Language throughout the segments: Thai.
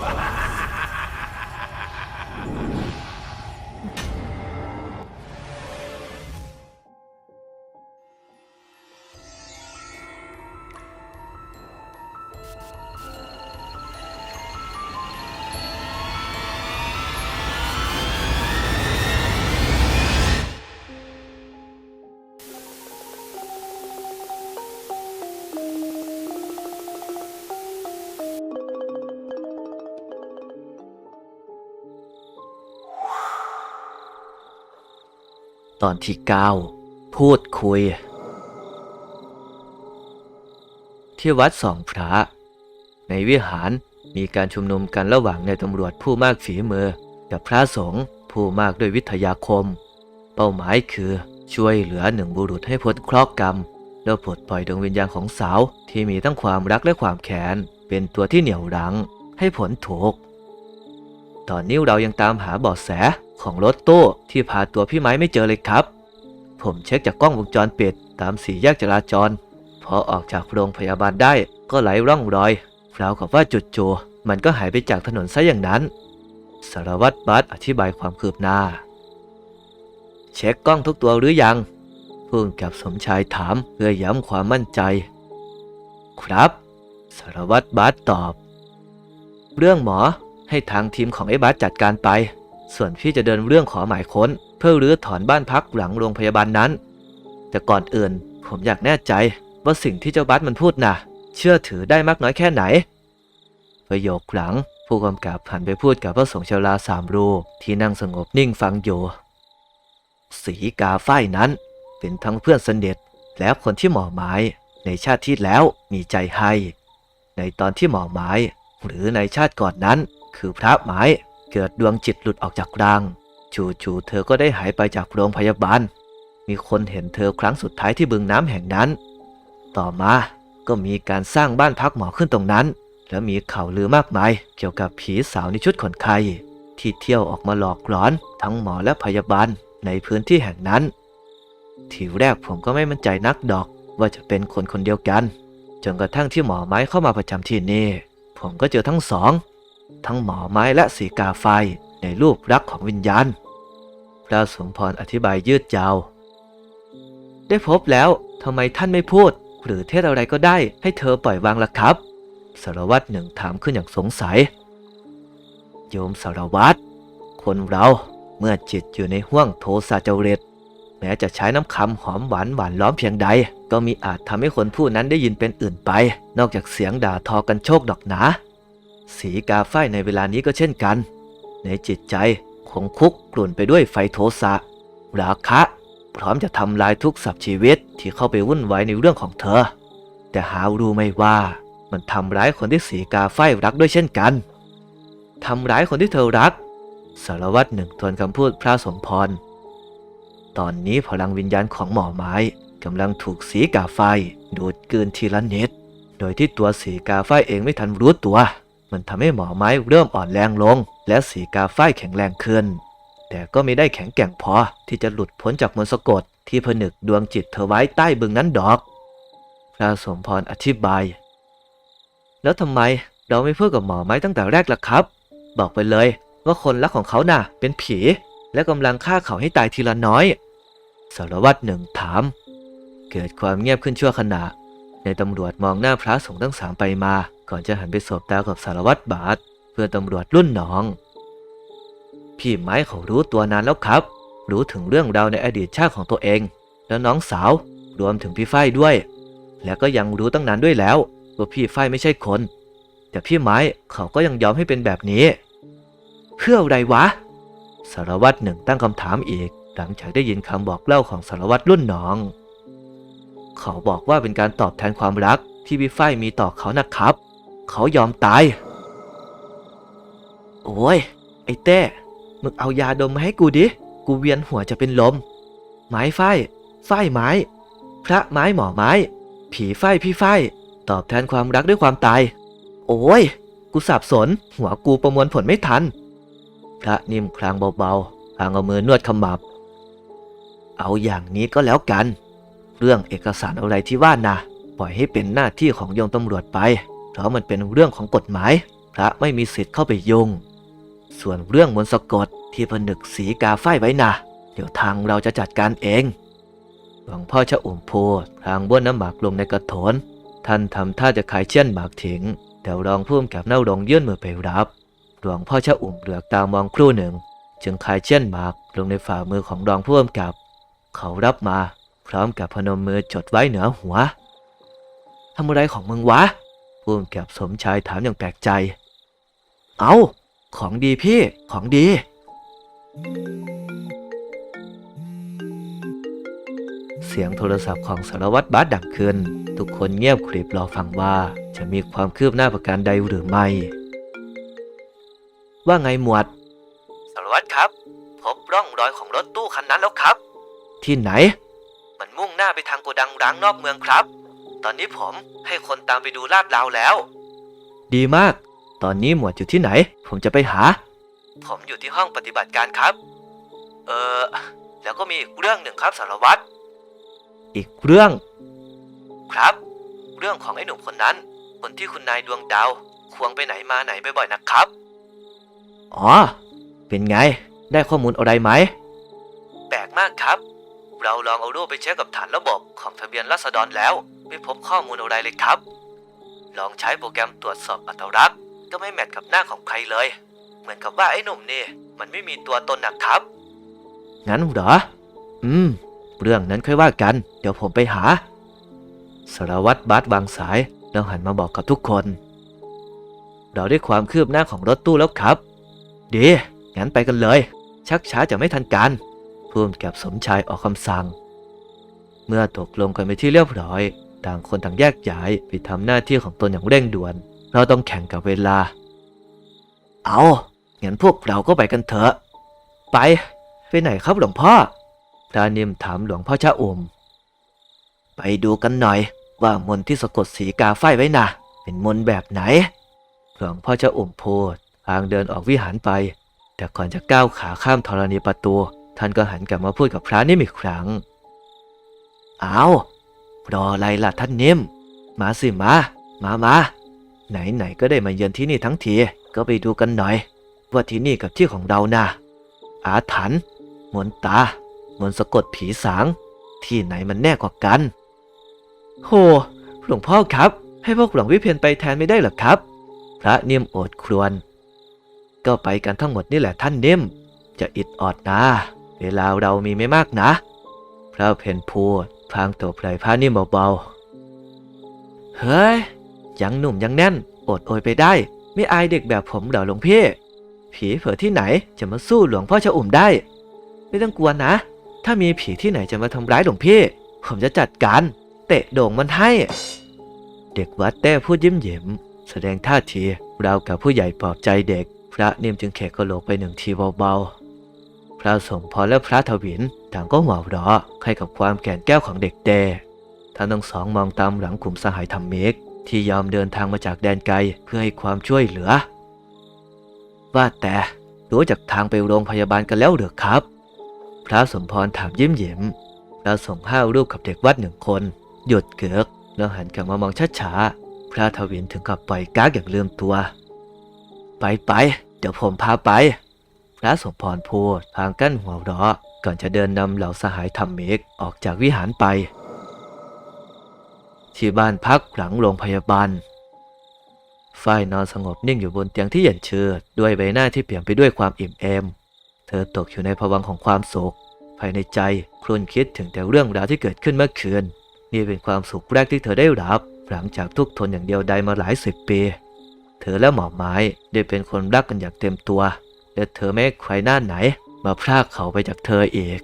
Ha ha ha! ตอนที่เกาพูดคุย ที่วัดสองพระ ในวิหารมีการชุมนุมกันระหว่างในายตำรวจผู้มากฝีมือ กับพระสงฆ์ผู้มากด้วยวิทยาคม เป้าหมายคือช่วยเหลือหนึ่งบุรุษให้พ้นเคราะห์กรรม แล้วปลดปล่อยดวงวิญญาณของสาวที่มีทั้งความรักและความแค้นเป็นตัวที่เหนี่ยวรั้ง ให้ผลถูก ตอนนี้เรายังตามหาเบาะแส ของรถตู้ที่พาตัวพี่ไม้ไม่เจอเลยครับ ผมเช็คจากกล้องวงจรปิดตามสี่แยกจราจร พอออกจากโรงพยาบาลได้ก็ไหลร่องรอยราวกับว่าจุดจูมันก็หายไปจากถนนซะอย่างนั้น สารวัตรบัสอธิบายความคืบหน้า เช็คกล้องทุกตัวหรือยังผู้กำกับสมชายถามเพื่อย้ำความมั่นใจ ครับ สารวัตรบัสตอบ เรื่องหมอให้ทางทีมของไอ้บัสจัดการไป ส่วนพี่จะเดินเรื่องขอหมายค้น เพื่อรื้อถอนบ้านพักหลังโรงพยาบาลนั้น แต่ก่อนอื่นผมอยากแน่ใจว่าสิ่งที่เจ้าบัสมันพูดน่ะ เชื่อถือได้มากน้อยแค่ไหน ประโยคหลัง ผู้กำกับหันไปพูดกับพระสงฆ์ชาวลาสามรูที่นั่งสงบนิ่งฟังอยู่สีกาฝ้ายนั้น เป็นทั้งเพื่อนสนิทและคนที่หมอไม้ในชาติที่แล้วมีใจให้ ในตอนที่หมอไม้หรือในชาติก่อนนั้นคือพระไม้ เกิดดวงจิตหลุดออกจากร่าง จู่ๆเธอก็ได้หายไปจากโรงพยาบาล มีคนเห็นเธอครั้งสุดท้ายที่บึงน้ำแห่งนั้น ต่อมาก็มีการสร้างบ้านพักหมอขึ้นตรงนั้น แล้วมีข่าวลือมากมาย เกี่ยวกับผีสาวในชุดขนไข้ที่เที่ยวออกมาหลอกหลอน ทั้งหมอและพยาบาลในพื้นที่แห่งนั้น ทีแรกผมก็ไม่มั่นใจนักดอกว่าจะเป็นคนคนเดียวกัน จนกระทั่งที่หมอไม้เข้ามาประจำที่นี่ ผมก็เจอทั้งสอง ทั้งหมอไม้และสีกาไฟในรูปรักษณ์ของวิญญาณ พระสมพรอธิบายยืดยาว ได้พบแล้วทำไมท่านไม่พูด หรือเทศอะไรก็ได้ให้เธอปล่อยวางล่ะครับ สารวัตรหนึ่งถามขึ้นอย่างสงสัย โยมสารวัตรคนเราเมื่อจิตอยู่ในห้วงโทสะจริตแม้จะใช้น้ำคำหอมหวานหวานล้อมเพียงใด ก็มีอาจทำให้คนผู้นั้นได้ยินเป็นอื่นไป นอกจากเสียงด่าทอกันโชคดอกหนา สีกาฝ้ายในเวลานี้ก็เช่นกัน ในจิตใจคงคุกกลุ่นไปด้วยไฟโทสะราคะ พร้อมจะทำลายทุกสับชีวิตที่เข้าไปวุ่นวายในเรื่องของเธอ แต่หารู้ไม่ว่ามันทำร้ายคนที่สีกาฝ้ายรักด้วยเช่นกันทำร้ายคนที่เธอรัก สารวัตรหนึ่งทวนคำพูดพระสมพร ตอนนี้พลังวิญญาณของหมอไม้กำลังถูกสีกาไฟดูดกลืนทีละนิด โดยที่ตัวสีกาไฟเองไม่ทันรู้ตัว มันทำให้หมอไม้เริ่มอ่อนแรงลง และสีกาไฟแข็งแรงขึ้น แต่ก็ไม่ได้แข็งแกร่งพอที่จะหลุดพ้นจากมนต์สะกดที่ผนึกดวงจิตเธอไว้ใต้บึงนั้นดอก พระสมพรอธิบาย แล้วทำไมเราไม่พูดกับหมอไม้ตั้งแต่แรกล่ะครับ บอกไปเลยว่าคนรักของเขาน่ะ เป็นผี และกำลังฆ่าเขาให้ตายทีละน้อย สารวัตรหนึ่งถาม เกิดความเงียบขึ้นชั่วขณะ ในตำรวจมองหน้าพระสงฆ์ทั้งสามไปมา ก่อนจะหันไปสบตากับสารวัตรบาทเพื่อนตำรวจรุ่นน้อง พี่ไม้เขารู้ตัวนานแล้วครับ รู้ถึงเรื่องราวในอดีตชาติของตัวเอง แล้วน้องสาวรวมถึงพี่ฝ้ายด้วย และก็ยังรู้ตั้งนานด้วยแล้วว่าพี่ฝ้ายไม่ใช่คน แต่พี่ไม้เขาก็ยังยอมให้เป็นแบบนี้ เพื่ออะไรวะ สารวัตรหนึ่งตั้งคำถามอีก หลังจากได้ยินคำบอกเล่าของสารวัตรรุ่นน้อง เขาบอกว่าเป็นการตอบแทนความรักที่พี่ฝ้ายมีต่อเขานะครับ เขายอมตาย โอ้ย ไอ้เต้ มึงเอายาดมมาให้กูดิ กูเวียนหัวจะเป็นลม ไม้ฝ้ายฝ้ไม้ พระไม้หมอไม้ ผีฝ้ายพี่ฝ้ตอบแทนความรักด้วยความตาย โอ้ย กูสับสน หัวกูประมวลผลไม่ทัน พระนิ่มคลางเบาๆพางเอามือนวดขมับ เอาอย่างนี้ก็แล้วกัน เรื่องเอกสารอะไรที่ว่านะปล่อยให้เป็นหน้าที่ของโยมตำรวจไป ราะมันเป็นเรื่องของกฎหมาย พระไม่มีสิทธิ์เข้าไปยุ่ง ส่วนเรื่องมนต์สะกดที่ผนึกสีกาฝ้ายไว้นะเดี๋ยวทางเราจะจัดการเอง หลวงพ่อชะอุ่มพูดพลางบ้วนน้ำหมากลงในกระโถน ท่านทำท่าจะขายเชี่ยนหมากถิงแต่รองผู้กำกับเน่าลงยื่นมือไปรับ หลวงพ่อชะอุ่มเหลือกตามองครู่หนึ่ง จึงขายเชี่ยนหมากลงในฝ่ามือของรองผู้กำกับ เขารับมา พร้อมกับพนมมือจดไว้เหนือหัวทำอะไรของมึงวะ ผู้กำกับสมชายถามอย่างแปลกใจ เอา ของดีพี่ ของดี เสียงโทรศัพท์ของสารวัตรบาสดังขึ้น ทุกคนเงียบกริบรอฟังว่าจะมีความคืบหน้าประการใดหรือไม่ ว่าไงหมวด สารวัตรครับ พบร่องรอยของรถตู้คันนั้นแล้วครับ ที่ไหน มันมุ่งหน้าไปทางโกดังร้างนอกเมืองครับ ตอนนี้ผมให้คนตามไปดูลาดราวแล้ว ดีมาก ตอนนี้หมวดอยู่ที่ไหน ผมจะไปหา ผมอยู่ที่ห้องปฏิบัติการครับ เออแล้วก็มีอีกเรื่องหนึ่งครับสารวัตร อีกเรื่อง ครับ เรื่องของไอ้หนุ่มคนนั้น คนที่คุณนายดวงดาว ควงไปไหนมาไหนบ่อยๆนะครับ อ๋อ เป็นไง ได้ข้อมูลอะไรไหม แปลกมากครับ เราลองเอารูปไปเช็คกับฐานระบบของทะเบียนราษฎรแล้ว ไม่พบข้อมูลอะไรเลยครับ ลองใช้โปรแกรมตรวจสอบอัตลักษณ์ก็ไม่แมทกับหน้าของใครเลย เหมือนกับว่าไอ้หนุ่มนี่ มันไม่มีตัวตนนะครับ งั้นเหรอ อืม เรื่องนั้นค่อยว่ากัน เดี๋ยวผมไปหา สารวัตรบาสวางสายแล้วหันมาบอกกับทุกคน เราได้ความคืบหน้าของรถตู้แล้วครับ ดี งั้นไปกันเลย ชักช้าจะไม่ทันการ ผู้กำกับสมชายออกคำสั่ง เมื่อตกลงกันไปที่เรียบร้อย ต่างคนต่างแยกย้ายไปทำหน้าที่ของตนอย่างเร่งด่วน เราต้องแข่งกับเวลา เอางั้นพวกเราก็ไปกันเถอะ ไป ไปไหนครับหลวงพ่อพระนิมถามหลวงพ่อชะอม ไปดูกันหน่อย ว่ามนต์ที่สะกดสีกาไฟไว้นะเป็นมนต์แบบไหน หลวงพ่อชะอมพูดพลางเดินออกวิหารไป แต่ก่อนจะก้าวขาข้ามธรณีประตู ท่านก็หันกลับมาพูดกับพระนิมอีกครั้ง เอารออะไรล่ะท่านนิมมาสิมา มามา ไหนๆก็ได้มาเยือนที่นี่ทั้งที ก็ไปดูกันหน่อย ว่าที่นี่กับที่ของเรานะ่ะ อาถรรพ์มนตามนสะกดผีสาง ที่ไหนมันแน่กว่ากัน โห หลวงพ่อครับ ให้พวกหลวงวิเพียนไปแทนไม่ได้หรอครับ พระนิ่มโอดครวญก็ไปกันทั้งหมดนี่แหละท่านนิ่ม จะอิดออดนะ เวลาเรามีไม่มากนะ พระเพนพูดพลางตบไหล่พระนิ่มเบาๆ เฮ้ย ยังหนุ่มยังแน่น อดโอยไปได้ ไม่อายเด็กแบบผมเหรอหลวงพี่ ผีเผอที่ไหนจะมาสู้หลวงพ่อชะอุ่มได้ ไม่ต้องกลัวนะ ถ้ามีผีที่ไหนจะมาทำร้ายหลวงพี่ ผมจะจัดการ เตะโด่งมันให้ เด็กวัดแต้พูดยิ้มเยิ้มแสดงท่าทีราวกับผู้ใหญ่ปลอบใจเด็ก พระนิ่มจึงเขกกระโหลกไปหนึ่งทีเบาๆ พระสมพรและพระทวินต่างก็หัวเราะให้กับความแก่นแก้วของเด็กเดท่านทั้งสองมองตามหลังกลุ่มสหายธรรมิกที่ยอมเดินทางมาจากแดนไกลเพื่อให้ความช่วยเหลือ ว่าแต่รู้จักทางไปโรงพยาบาลกันแล้วหรือครับ พระสมพรถามยิ้มยิ้มแล้วส่งห้าวรูปกับเด็กวัดหนึ่งคน หยุดเกือกแล้วหันกลับมามองช้าๆพระทวินถึงกับปล่อยก้ากอย่างลืมตัว ไปไปเดี๋ยวผมพาไป พระสมพรพูดพลางกั้นหัวเราะก่อนจะเดินนำเหล่าสหายธรรมิกออกจากวิหารไป ที่บ้านพักหลังโรงพยาบาลฝ้ายนอนสงบนิ่งอยู่บนเตียงที่เย็นเชือดด้วยใบหน้าที่เปลี่ยมไปด้วยความอิ่มเอม เธอตกอยู่ในภวังของความสุข ภายในใจครุ่นคิดถึงแต่เรื่องราวที่เกิดขึ้นเมื่อคืน นี่เป็นความสุขแรกที่เธอได้รับ หลังจากทุกทนอย่างเดียวดายมาหลายสิบปี เธอและหมอไม้ได้เป็นคนรักกันอย่างเต็มตัว และเธอไม่ให้ใครหน้าไหน มาพรากเขาไปจากเธออีก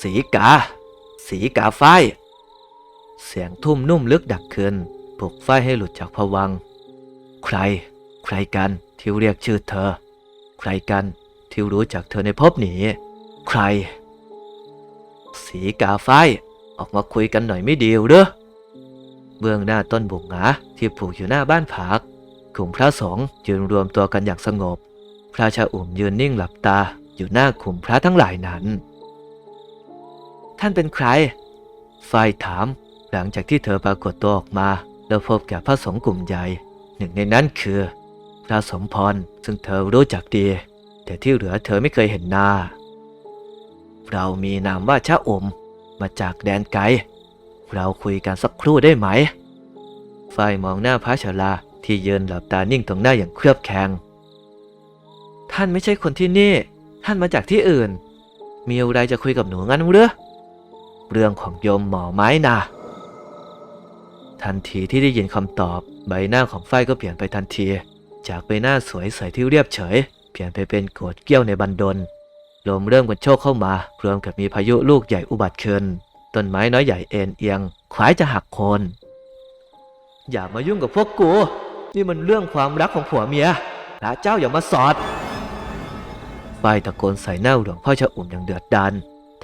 สีกา สีกาฝ้ายเสียงทุ่มนุ่มลึกดังขึ้นปลุกฝ้ายให้หลุดจากภวัง ใคร ใครกันที่เรียกชื่อเธอ ใครกันที่รู้จักเธอในภพนี้ ใคร สีกาฝ้ายออกมาคุยกันหน่อยไม่ดีหรือเบื้องหน้าต้นบุกหงาที่ปลูกอยู่หน้าบ้านพักกลุ่มพระสงฆ์ยืนรวมตัวกันอย่างสงบ ระชาอุ่มยืนนิ่งหลับตาอยู่หน้ากลุ่มพระทั้งหลายนั้น ท่านเป็นใคร ฝ่ายถามหลังจากที่เธอปรากฏตัวออกมา แล้วพบแกับพระสงฆ์กลุ่มใหญ่ หนึ่งในนั้นคือ พระสมพรซึ่งเธอรู้จักดี แต่ที่เหลือเธอไม่เคยเห็นหน้า เรามีนามว่าชะอมมาจากแดนไกล เราคุยกันสักครู่ได้ไหม ฝ่ายมองหน้าพระชราที่ยืนหลับตานิ่งตรงหน้าอย่างเครือบแข็ง ท่านไม่ใช่คนที่นี่ ท่านมาจากที่อื่น มีอะไรจะคุยกับหนูงั้นหรือเรื่องของโยมหมอไม้นะทันทีที่ได้ยินคำตอบ ใบหน้าของฝ้ายก็เปลี่ยนไปทันที จากใบหน้าสวยใสที่เรียบเฉย เปลี่ยนไปเป็นโกรธเกี้ยวในบันดลลมเริ่มกันโชกเข้ามารวมกับมีพายุลูกใหญ่อุบัติขึ้นต้นไม้น้อยใหญ่เอ็นเอียงคล้ายจะหักโคนอย่ามายุ่งกับพวกกู นี่มันเรื่องความรักของผัวเมียพระเจ้าอย่ามาสอด ป้ายตะโกนใส่หน้าหลวงพ่อชะอุ่มอย่างเดือดดัน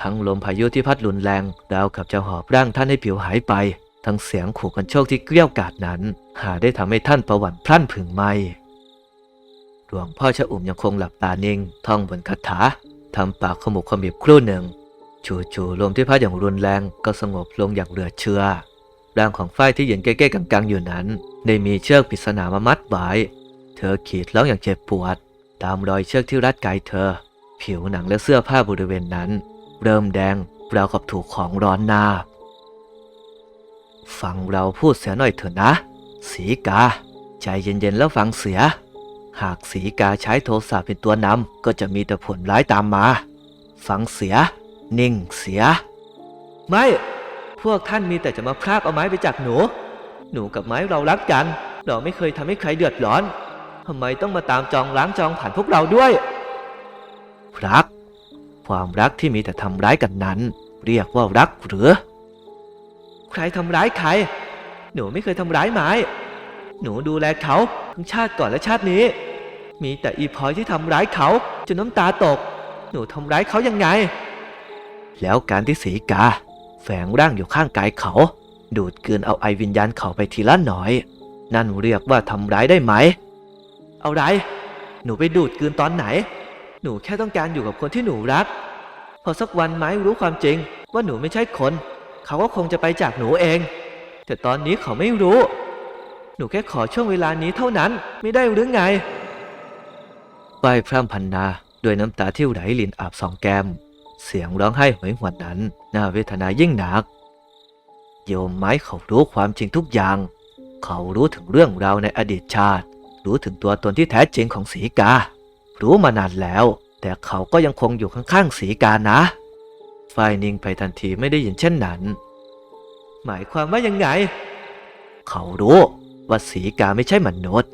ทั้งลมพายุที่พัดรุนแรงราวกับจะหอบร่างท่านให้ผิวหายไป ทั้งเสียงขู่กันโชคที่เกลี้ยวกาดนั้น หาได้ทำให้ท่านประวัติพลั่นผึ่งไหมหลวงพ่อชะอุ่มยังคงหลับตานิ่งท่องบนคาถาทำปากขมุบขมิบครู่หนึ่งจู่ๆลมที่พัดอย่างรุนแรงก็สงบลงอย่างเหลือเชื่อร่างของฝ้ายที่ยืนใกล้ๆกังๆอยู่นั้น ได้มีเชือกปริศนามามัดไว้เธอขีดร้องอย่างเจ็บปวด ตามรอยเชือกที่รัดกายเธอ ผิวหนังและเสื้อผ้าบริเวณนั้น เริ่มแดงราวกับถูกของร้อนนาฟังเราพูดเสียหน่อยเถอะนะ สีกา ใจเย็นๆแล้วฟังเสีย หากสีกาใช้โทสะเป็นตัวนำก็จะมีแต่ผลร้ายตามมา ฟังเสีย นิ่งเสีย ไม่ พวกท่านมีแต่จะมาพรากเอาไม้ไปจากหนู หนูกับไม้เรารักกัน เราไม่เคยทำให้ใครเดือดร้อน ทำไมต้องมาตามจองล้างจองผ่านพวกเราด้วย รัก ความรักที่มีแต่ทำร้ายกันนั้น เรียกว่ารักหรือ ใครทำร้ายใคร หนูไม่เคยทำร้ายไม้ หนูดูแลเขาทั้งชาติก่อนและชาตินี้ มีแต่อีพอยที่ทำร้ายเขาจนน้ำตาตก หนูทำร้ายเขายังไง แล้วการที่สีกา แฝงร่างอยู่ข้างกายเขา ดูดกลืนเอาไอวิญญาณเขาไปทีละหน่อย นั่นเรียกว่าทำร้ายได้ไหม เอาไร หนูไปดูดกืนตอนไหน หนูแค่ต้องการอยู่กับคนที่หนูรัก พอสักวันไม้รู้ความจริงว่าหนูไม่ใช่คน เขาก็คงจะไปจากหนูเอง แต่ตอนนี้เขาไม่รู้ หนูแค่ขอช่วงเวลานี้เท่านั้นไม่ได้หรือไงป้ายพร่ำพันนาด้วยน้ำตาที่ไหลลินอาบสองแก้ม เสียงร้องไห้หวยหวนนั้น น่าเวทนายิ่งหนัก โยมไม้เขารู้ความจริงทุกอย่าง เขารู้ถึงเรื่องราวในอดีตชาติ รู้ถึงตัวตนที่แท้จริงของสีกา รู้มานานแล้ว แต่เขาก็ยังคงอยู่ข้างๆสีกานะ ฝ่ายนิ่งไปทันทีไม่ได้ยินเช่นนั้น หมายความว่ายังไง เขารู้ว่าสีกาไม่ใช่มนุษย์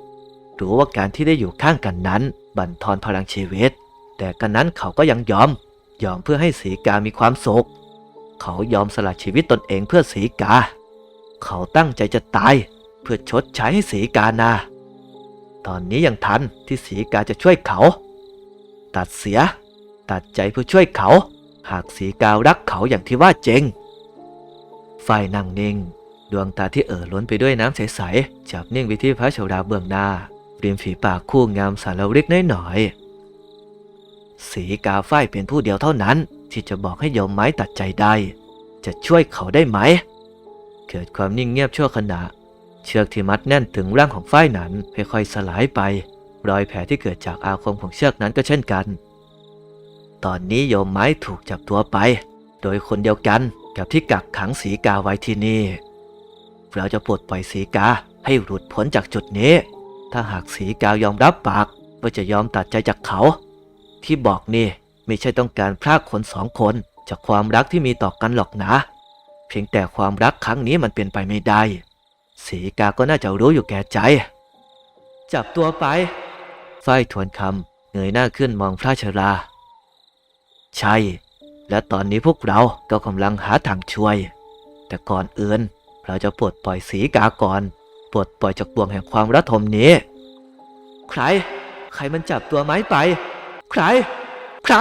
รู้ว่าการที่ได้อยู่ข้างกันนั้น บั่นทอนพลังชีวิต แต่กันนั้นเขาก็ยังยอม ยอมเพื่อให้สีกามีความสุข เขายอมสละชีวิตตนเองเพื่อสีกา เขาตั้งใจจะตาย เพื่อชดใช้ให้สีกานา ตอนนี้ยังทันที่สีกาจะช่วยเขา ตัดเสีย ตัดใจเพื่อช่วยเขา หากสีการักเขาอย่างที่ว่าเจงฝ่ายนั่งนิ่ง ดวงตาที่เอ่อล้นไปด้วยน้ำใสๆจับนิ่งไปที่พระชราเบื้องหน้าริมฝีปากคู่งามสารริกน้อยๆสีกาฝ้ายเป็นผู้เดียวเท่านั้น ที่จะบอกให้โยมไม้ตัดใจได้ จะช่วยเขาได้ไหม เกิดความนิ่งเงียบชั่วขณะ เชือกที่มัดแน่นถึงร่างของฝ้ายนั้นค่อยๆสลายไป รอยแผลที่เกิดจากอาคมของเชือกนั้นก็เช่นกัน ตอนนี้โยมไม้ถูกจับตัวไป โดยคนเดียวกันกับที่กักขังสีกาไว้ที่นี่ เราจะปลดปล่อยสีกาให้หลุดพ้นจากจุดนี้ ถ้าหากสีกายอมรับปากว่าจะยอมตัดใจจากเขา ที่บอกนี่ไม่ใช่ต้องการพรากคนสองคนจากความรักที่มีต่อกันหรอกนะ เพียงแต่ความรักครั้งนี้มันเป็นไปไม่ได้ สีกาก็น่าจะรู้อยู่แก่ใจ จับตัวไป ฝ้ายทวนคำเงยหน้าขึ้นมองพระชรา ใช่ และตอนนี้พวกเราก็กำลังหาทางช่วย แต่ก่อนอื่นเราจะปลดปล่อยสีกาก่อนปลดปล่อยจากบ่วงแห่งความระทมนี้ ใคร ใครมันจับตัวไม้ไป ใคร ใคร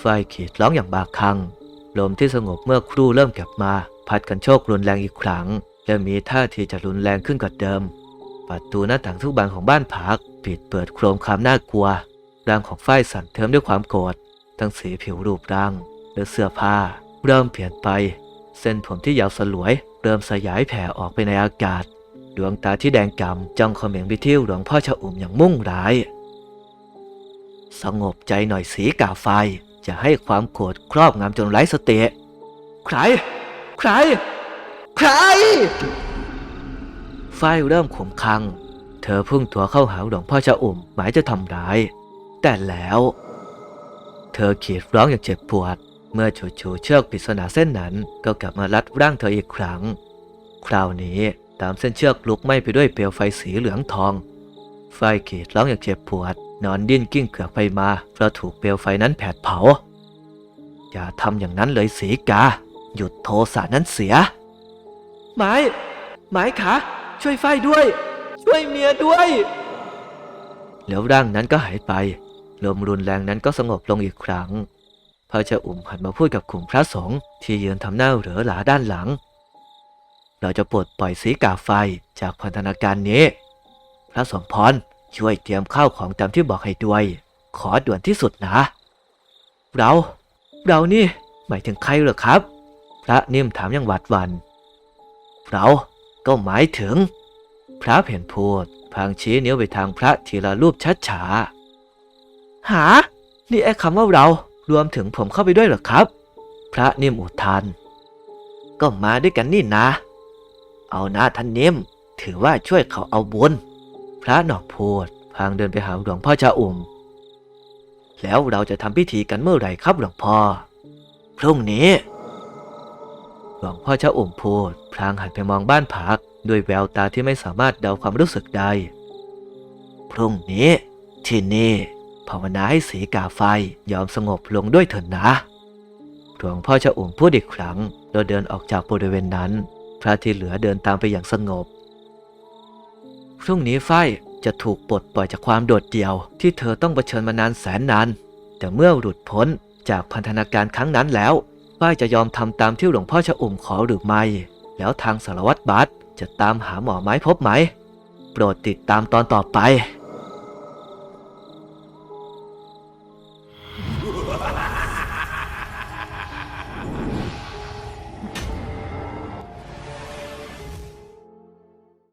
ไฟขีดร้องอย่างบาคลั่งลมที่สงบเมื่อครู่เริ่มกลับมา พัดกันโชกรุนแรงอีกครั้ง และมีท่าทีจะรุนแรงขึ้นกว่าเดิม ประตูหน้าต่างทุกบานของบ้านพักปิดเปิดโครมความน่ากลัวร่างของฝ้ายสั่นเทิมด้วยความโกรธทั้งสีผิวรูปร่างและเสื้อผ้า เริ่มเปลี่ยนไป เส้นผมที่ยาวสลวย เริ่มสยายแผ่ออกไปในอากาศ ดวงตาที่แดงกำจ้องเขม็งไปที่หลวงพ่อชะอุ่มอย่างมุ่งร้าย สงบใจหน่อยสีกาไฟจะให้ความโกรธครอบงำจนไร้สติใคร ใคร ใคร ฝ้ายเริ่มขมคัง เธอพุ่งตัวเข้าหาหลวงพ่อชะอุ่มหมายจะทำร้าย แต่แล้ว เธอขีดร้องอย่างเจ็บปวด เมื่อจู่ๆเชือกปริศนาเส้นนั้นก็กลับมารัดร่างเธออีกครั้ง คราวนี้ตามเส้นเชือกลุกไหม้ไปด้วยเปลวไฟสีเหลืองทอง ไฟขีดร้องอย่างเจ็บปวด นอนดิ้นกิ้งเกือกไปมาเพราะถูกเปลวไฟนั้นแผดเผา อย่าทำอย่างนั้นเลยสีกา หยุดโทสะนั้นเสีย ไม้ไม้ขาช่วยไฟด้วย ช่วยเมียด้วย แล้วร่างนั้นก็หายไป ลมรุนแรงนั้นก็สงบลงอีกครั้งพระเจ้าอุ่มหันมาพูดกับกลุ่มพระสงฆ์ที่ยืนทำหน้าเหลือหลาด้านหลัง เราจะปลดปล่อยสีกาไฟจากพันธนาการนี้ พระสมพรช่วยเตรียมข้าวของตามที่บอกให้ด้วย ขอด่วนที่สุดนะ เรา เรานี่หมายถึงใครเหรอครับ พระนิ่มถามอย่างหวาดหวัน่น เราก็หมายถึง พระเพ่นพูดพางชี้นิ้วไปทางพระทีละรูปชัดฉาหา นี่ไอ้คำว่าเรารวมถึงผมเข้าไปด้วยเหรอครับ พระนิ่มอุทานก็มาด้วยกันนี่นะ เอานะท่านนิ่มถือว่าช่วยเขาเอาบุญพระหนอกพูดพางเดินไปหาหลวงพ่อชาอุ่ม แล้วเราจะทำพิธีกันเมื่อไหร่ครับหลวงพ่อ พรุ่งนี้ หลวงพ่อชาอุ่มพูด พลางหันไปมองบ้านพัก ด้วยแววตาที่ไม่สามารถเดาความรู้สึกได้ พรุ่งนี้ที่นี่ภาวนาให้สีกาไฟยอมสงบลงด้วยเถิดนะ หลวงพ่อชาอุ่มพูดอีกครั้งแล้วเดินออกจากบริเวณนั้น พระที่เหลือเดินตามไปอย่างสงบ พรุ่งนี้ไฟจะถูกปลดปล่อยจากความโดดเดี่ยว ที่เธอต้องเผชิญมานานแสนนาน แต่เมื่อหลุดพ้นจากพันธนาการครั้งนั้นแล้ว ฝ้ายจะยอมทำตามที่หลวงพ่อชะอุ่มขอหรือไม่ แล้วทางสารวัตรบัตจะตามหาหมอไม้พบไหม โปรดติดตามตอนต่อไป